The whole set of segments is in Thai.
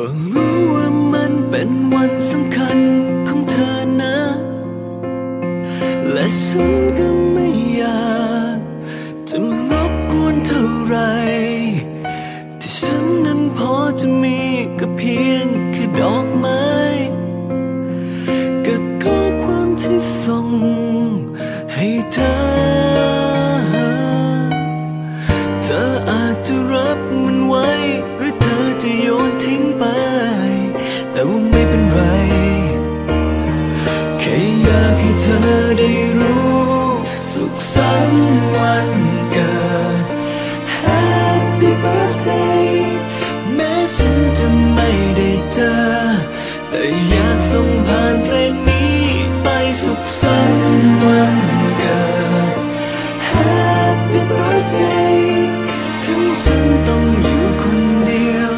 ก็รู้ว่ามันเป็นวันสำคัญของเธอนะ และฉันก็ไม่อยากจะมารบกวนเท่าไร ที่ฉันนั้นพอจะมีก็เพียงแค่ดอกไม้ แต่อยากส่งผ่านเพลงนี้ไปสุขสันต์วันเกิด Happy birthday ถึงฉันต้องอยู่คนเดียว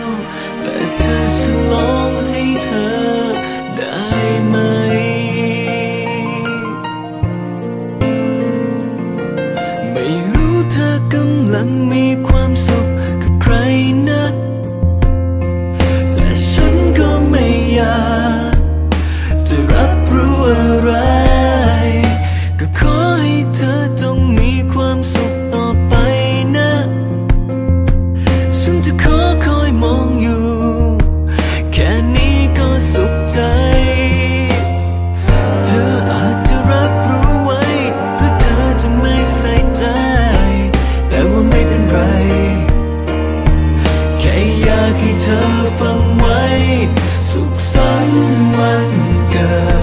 แต่จะฉลองให้เธอได้ไหม ไม่รู้เธอกำลังมีความสุข อ